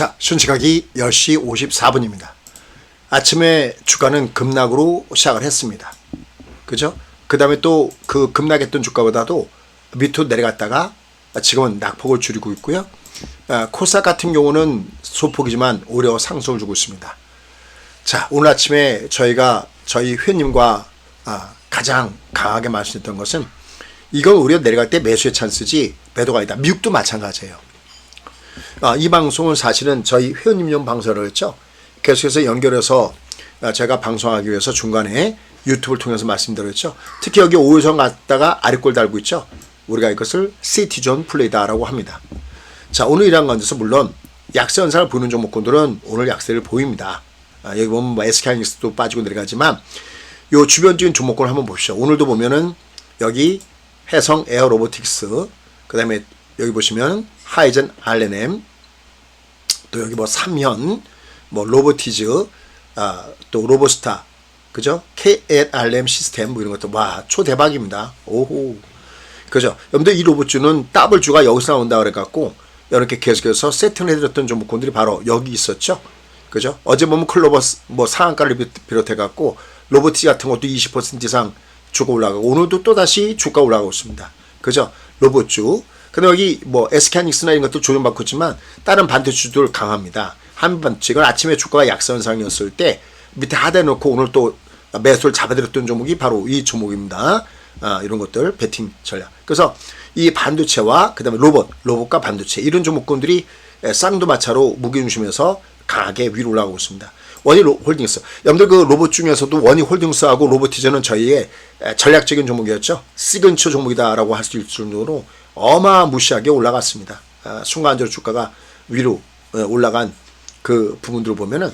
자, 현시각이 10시 54분입니다. 아침에 주가는 급락으로 시작을 했습니다. 그죠? 그 다음에 또 그 급락했던 주가보다도 밑으로 내려갔다가 지금은 낙폭을 줄이고 있고요. 아, 코스닥 같은 경우는 소폭이지만 오히려 상승을 주고 있습니다. 자, 오늘 아침에 저희가 저희 회원님과 아, 가장 강하게 말씀드렸던 것은 이건 오히려 내려갈 때 매수의 찬스지 매도가 아니다. 미국도 마찬가지예요. 아, 이 방송은 사실은 저희 회원님용 방송을 했죠. 계속해서 연결해서 아, 제가 방송하기 위해서 중간에 유튜브를 통해서 말씀드렸죠. 특히 여기 5호선 갔다가 아래골 달고 있죠. 우리가 이것을 시티존 플레이다라고 합니다. 자, 오늘 이런 건데서 물론 약세 현상을 보이는 종목군들은 오늘 약세를 보입니다. 아, 여기 보면 뭐 SK하이닉스도 빠지고 내려가지만 요 주변적인 종목군을 한번 보십시오. 오늘도 보면은 여기 해성 에어 로보틱스, 그 다음에 여기 보시면 하이젠 RNM, 또 여기 뭐 삼현, 뭐 로보티즈, 아, 또 로보스타, 그죠? KLRM 시스템 뭐 이런 것도 와 초대박입니다. 오호. 그죠? 여러분들 이 로봇주는 더블주가 여기서 나온다 그래갖고 이렇게 계속해서 세팅을 해드렸던 종목군들이 바로 여기 있었죠. 그죠? 어제 보면 클로버스 뭐 상한가를 비롯해갖고 로보티 같은 것도 20% 이상 주가 올라가고 오늘도 또 다시 주가 올라가고 있습니다. 그죠? 로봇주. 근데 여기 뭐 에스캐닉스나 이런 것도 조정받고 있지만 다른 반도체주들 강합니다. 한반도체가 아침에 주가가 약선상이었을 때 밑에 하대 놓고 오늘 또 매수를 잡아들였던 종목이 바로 이 종목입니다. 아, 이런 것들 베팅 전략. 그래서 이 반도체와 그다음에 로봇, 로봇과 반도체 이런 종목군들이 쌍두마차로 무게중심에서 강하게 위로 올라가고 있습니다. 원희 홀딩스. 여러분들 그 로봇 중에서도 원희 홀딩스하고 로보티즈는 저희의 전략적인 종목이었죠. 시그니처 종목이다라고 할 수 있을 정도로 어마무시하게 올라갔습니다. 아, 순간적으로 주가가 위로 올라간 그 부분들을 보면은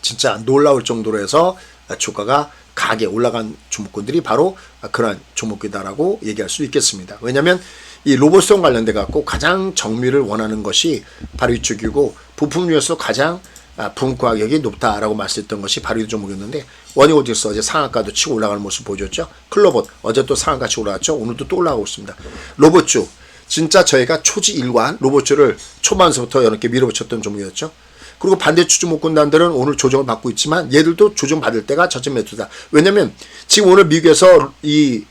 진짜 놀라울 정도로 해서 주가가 가게 올라간 종목군들이 바로 그러한 종목이다라고 얘기할 수 있겠습니다. 왜냐하면 이 로봇성 관련돼 갖고 가장 정밀을 원하는 것이 바로 이쪽이고 부품류에서 가장 부품 가격이 높다라고 말씀했던 것이 바로 이 종목이었는데 원이오디스 어제 상한가도 치고 올라가는 모습 보여줬죠. 클로봇 어제 또 상한가 치고 올라갔죠. 오늘도 또 올라가고 있습니다. 로봇주 진짜 저희가 초지 일관 로봇주를 초반서부터 이렇게 밀어붙였던 종목이었죠. 그리고 반대 추주 목군단들은 오늘 조정을 받고 있지만 얘들도 조정 받을 때가 저점 매수다. 왜냐면 지금 오늘 미국에서 이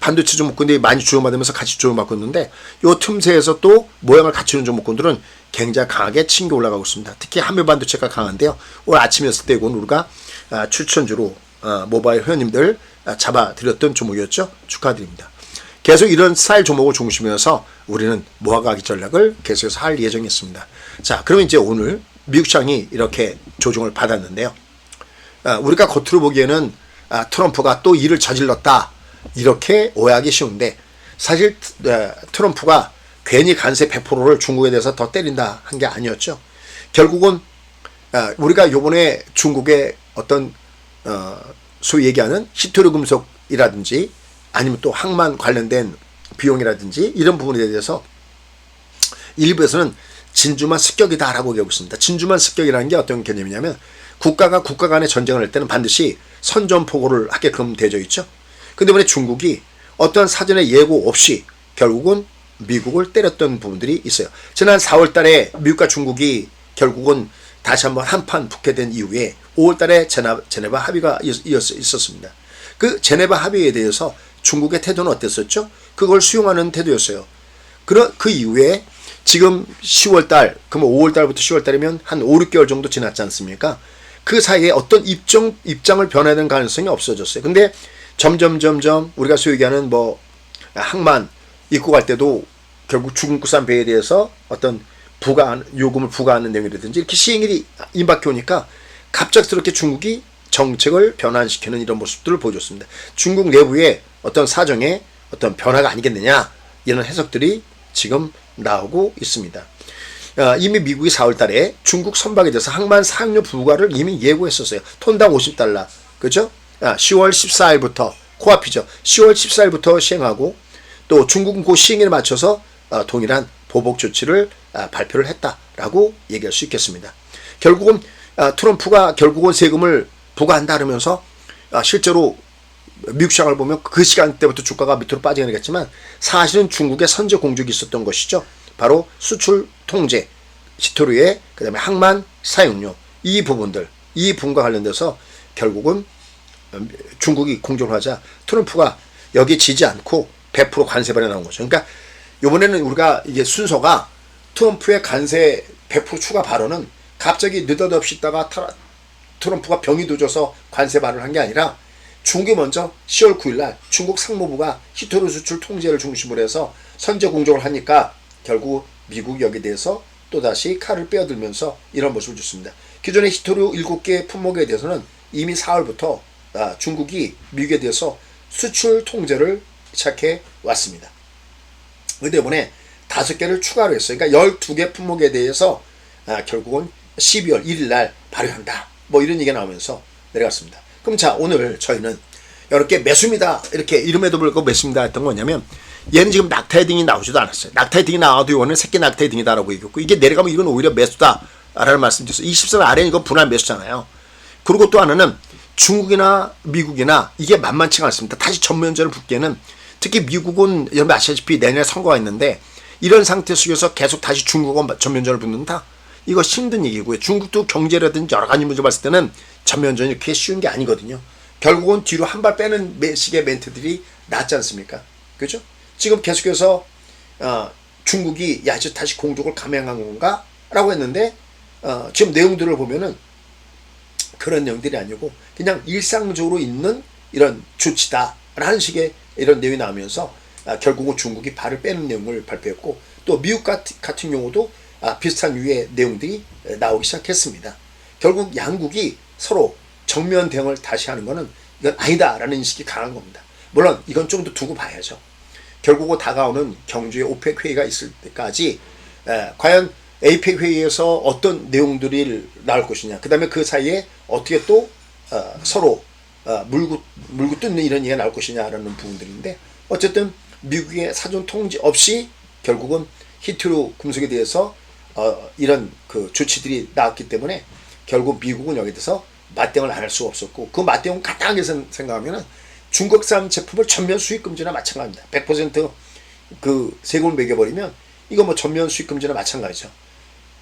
반도체 종목군들이 많이 조정받으면서 같이 조정받고 있는데 요 틈새에서 또 모양을 갖추는 종목군들은 굉장히 강하게 친겨 올라가고 있습니다. 특히 한미 반도체가 강한데요. 오늘 아침이었을 때 이건 우리가 아, 추천주로 아, 모바일 회원님들 아, 잡아드렸던 종목이었죠. 축하드립니다. 계속 이런 스타일 종목을 중심으로서 우리는 모아가기 전략을 계속해서 할 예정이었습니다. 자, 그러면 이제 오늘 미국 시장이 이렇게 조정을 받았는데요. 아, 우리가 겉으로 보기에는 아, 트럼프가 또 일을 저질렀다 이렇게 오해하기 쉬운데 사실 아, 트럼프가 괜히 관세 100%를 중국에 대해서 더 때린다 한 게 아니었죠. 결국은 우리가 요번에 중국의 어떤 어, 소위 얘기하는 히토리 금속이라든지 아니면 또 항만 관련된 비용이라든지 이런 부분에 대해서 일부에서는 진주만 습격이다라고 얘기하고 있습니다. 진주만 습격이라는 게 어떤 개념이냐면 국가가 국가 간의 전쟁을 할 때는 반드시 선전포고를 하게끔 되어 있죠. 근데 이번에 중국이 어떤 사전에 예고 없이 결국은 미국을 때렸던 부분들이 있어요. 지난 4월 달에 미국과 중국이 결국은 다시 한번 한판 붙게 된 이후에 5월 달에 제네바 합의가 있었습니다. 그 제네바 합의에 대해서 중국의 태도는 어땠었죠? 그걸 수용하는 태도였어요. 그런 그 이후에 지금 10월 달, 그러면 5월 달부터 10월 달이면 한 5, 6개월 정도 지났지 않습니까? 그 사이에 어떤 입장, 입장을 되는 가능성이 없어졌어요. 근데 점점, 점점 우리가 소위 얘기하는 뭐 항만 입고 갈 때도 결국 중국산 배에 대해서 어떤 부과, 요금을 부과하는 내용이라든지 이렇게 시행일이 임박해 오니까 갑작스럽게 중국이 정책을 변환시키는 이런 모습들을 보여줬습니다. 중국 내부에 어떤 사정에 어떤 변화가 아니겠느냐 이런 해석들이 지금 나오고 있습니다. 어, 이미 미국이 4월 달에 중국 선박에 대해서 항만 사용료 부과를 이미 예고했었어요. 톤당 50달러. 그죠? 아, 10월 14일부터 코앞이죠. 10월 14일부터 시행하고 또 중국은 그 시행에 맞춰서 어, 동일한 보복 조치를 아, 발표를 했다라고 얘기할 수 있겠습니다. 결국은 아, 트럼프가 결국은 세금을 부과한다 그러면서 아, 실제로 미국 시장을 보면 그 시간 때부터 주가가 밑으로 빠지게 되겠지만 사실은 중국의 선제 공격이 있었던 것이죠. 바로 수출 통제 히토류의 그다음에 항만 사용료 이 부분들 이 부분과 관련돼서 결국은 중국이 공존하자 트럼프가 여기 지지 않고 100% 관세반에 나온 거죠. 그러니까 이번에는 우리가 이게 순서가 트럼프의 관세 100% 추가 발언은 갑자기 느닷없이 있다가 타- 트럼프가 병이 도져서 관세 발언을 한 게 아니라 중국이 먼저 10월 9일 날 중국 상무부가 히토류 수출 통제를 중심으로 해서 선제 공정을 하니까 결국 미국 여기에 대해서 또다시 칼을 빼어들면서 이런 모습을 줬습니다. 기존의 히토류 7개 품목에 대해서는 이미 4월부터 아, 중국이 미국에 대해서 수출 통제를 시작해 왔습니다. 그런데 이번에 다섯 개를 추가로 했어요. 그러니까 12개 품목에 대해서 아, 결국은 12월 1일 날 발효한다. 뭐 이런 얘기가 나오면서 내려갔습니다. 그럼 자, 오늘 저희는 이렇게 매수입니다. 이렇게 이름에도 불구하고 매수입니다 했던 거냐면 얘는 지금 낙타 헤딩이 나오지도 않았어요. 낙타 헤딩이 나와도 이거는 새끼 낙타 헤딩이다라고 얘기했고 이게 내려가면 이건 오히려 매수다라는 말씀 드렸어요. 20선 아래는 이건 분할 매수잖아요. 그리고 또 하나는 중국이나 미국이나 이게 만만치가 않습니다. 다시 전면전을 붙기에는 특히 미국은 여러분 아시다시피 내년에 선거가 있는데 이런 상태 속에서 계속 다시 중국은 전면전을 붙는다. 이거 힘든 얘기고요. 중국도 경제라든지 여러 가지 문제 봤을 때는 전면전이 그렇게 쉬운 게 아니거든요. 결국은 뒤로 한 발 빼는 매- 식의 멘트들이 낫지 않습니까? 그죠? 지금 계속해서 어, 중국이 야 이제 다시 공족을 감행한 건가? 라고 했는데 어, 지금 내용들을 보면은 그런 내용들이 아니고 그냥 일상적으로 있는 이런 조치다 라는 식의 이런 내용이 나오면서 아, 결국은 중국이 발을 빼는 내용을 발표했고 또 미국 같- 같은 경우도 아, 비슷한 유의 내용들이 에, 나오기 시작했습니다. 결국 양국이 서로 정면 대응을 다시 하는 것은 이건 아니다라는 인식이 강한 겁니다. 물론 이건 좀 더 두고 봐야죠. 결국은 다가오는 경주의 오펙 회의가 있을 때까지 에, 과연 에이펙 회의에서 어떤 내용들이 나올 것이냐. 그 다음에 그 사이에 어떻게 또 어, 서로 어, 물고 물고 뜯는 이런 얘기가 나올 것이냐라는 부분들인데 어쨌든 미국의 사전 통지 없이 결국은 히트로 금속에 대해서 어, 이런 그 조치들이 나왔기 때문에 결국 미국은 여기에 대해서 맞대응을 안 할 수가 없었고 그 맞대응 간단하게 생- 생각하면은 중국산 제품을 전면 수입 금지나 마찬가지입니다. 100%그 세금을 매겨버리면 이거 뭐 전면 수입 금지나 마찬가지죠.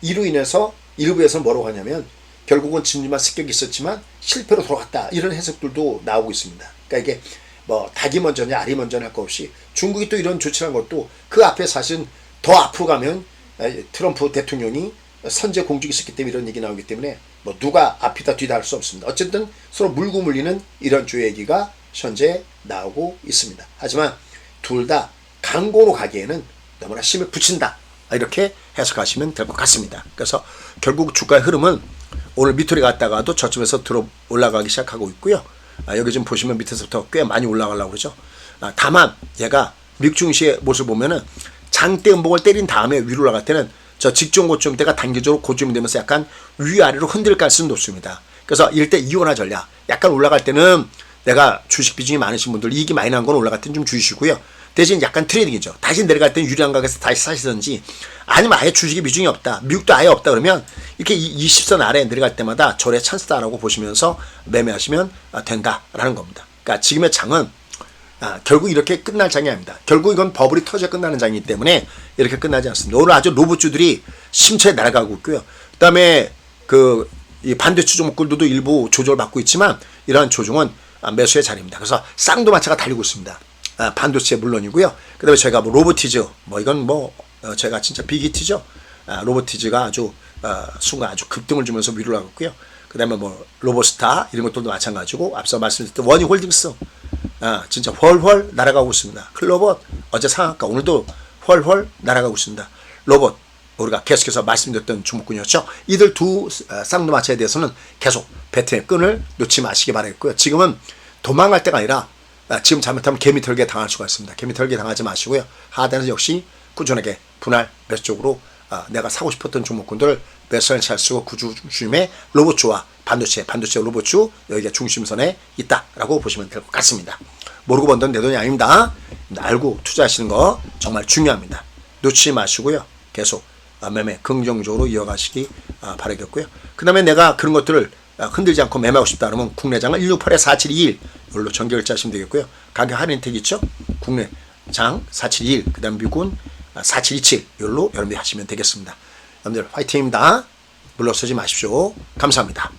이로 인해서 일부에서 뭐라고 하냐면 결국은 진주만 습격이 있었지만 실패로 돌아갔다 이런 해석들도 나오고 있습니다. 그러니까 이게 뭐 닭이 먼저냐 알이 먼저냐 할거 없이 중국이 또 이런 조치를 한 것도 그 앞에 사실 더 앞으로 가면 에, 트럼프 대통령이 선제 공직이 있었기 때문에 이런 얘기 나오기 때문에 뭐 누가 앞이다 뒤다 할 수 없습니다. 어쨌든 서로 물고 물리는 이런 주 얘기가 현재 나오고 있습니다. 하지만 둘 다 강고로 가기에는 너무나 힘을 붙인다. 이렇게 해석하시면 될 것 같습니다. 그래서 결국 주가의 흐름은 오늘 밑으로 갔다가도 저점에서 들어 올라가기 시작하고 있고요. 아, 여기 지금 보시면 밑에서부터 꽤 많이 올라가려고 그러죠. 아, 다만 얘가 증시의 모습을 보면은 장대 음봉을 때린 다음에 위로 올라갈 때는 저 직전 고점 때가 단기적으로 고점이 되면서 약간 위아래로 흔들 가능성이 높습니다. 그래서 이럴 때 이원화 전략. 약간 올라갈 때는 내가 주식 비중이 많으신 분들 이익이 많이 난 건 올라갈 때는 좀 주시고요. 대신 약간 트레이딩이죠. 다시 내려갈 때는 유리한 가격에서 다시 사시든지 아니면 아예 주식이 비중이 없다. 미국도 아예 없다 그러면 이렇게 20선 아래 내려갈 때마다 절의 찬스다라고 보시면서 매매하시면 아, 된다라는 겁니다. 그러니까 지금의 장은 아, 결국 이렇게 끝날 장이 아닙니다. 결국 이건 버블이 터져 끝나는 장이기 때문에 이렇게 끝나지 않습니다. 오늘 아주 로봇주들이 심차게 날아가고 있고요. 그다음에 그이 반도체 종목들도 일부 조절 받고 있지만 이러한 조정은 아, 매수의 자리입니다. 그래서 쌍도마차가 달리고 있습니다. 아, 반도체 물론이고요. 그다음에 저희가 뭐 로보티즈 뭐 이건 뭐 어, 제가 진짜 비기티죠. 아, 로보티즈가 아주 어, 순간 아주 급등을 주면서 위로 나갔고요. 그다음에 뭐 로보스타 이런 것들도 마찬가지고 앞서 말씀드렸던 원희홀딩스 아, 진짜 훨훨 날아가고 있습니다. 클로봇 어제 상한가 오늘도 훨훨 날아가고 있습니다. 로봇 우리가 계속해서 말씀드렸던 주목군이었죠. 이들 두 어, 쌍두마차에 대해서는 계속 배트의 끈을 놓지 마시기 바라겠고요. 지금은 도망갈 때가 아니라 아, 지금 잘못하면 개미 털기에 당할 수가 있습니다. 개미 털기에 당하지 마시고요. 하단에서 역시 꾸준하게 분할 매수 쪽으로 아, 내가 사고 싶었던 종목군들을 매수를 잘 쓰고 그 중심에 로봇주와 반도체, 반도체 로봇주 여기가 중심선에 있다라고 보시면 될 것 같습니다. 모르고 번 돈 내 돈이 아닙니다. 알고 투자하시는 거 정말 중요합니다. 놓치지 마시고요. 계속 아, 매매 긍정적으로 이어가시기 아, 바라겠고요. 그 다음에 내가 그런 것들을 아, 흔들지 않고 매매하고 싶다 그러면 국내장을 168에 4721 이걸로 전결자하시면 되겠고요. 가격 할인 혜택 있죠? 국내장 4721 그 다음 미국은 4727 이걸로 여러분들이 하시면 되겠습니다. 여러분들 화이팅입니다. 물러서지 마십시오. 감사합니다.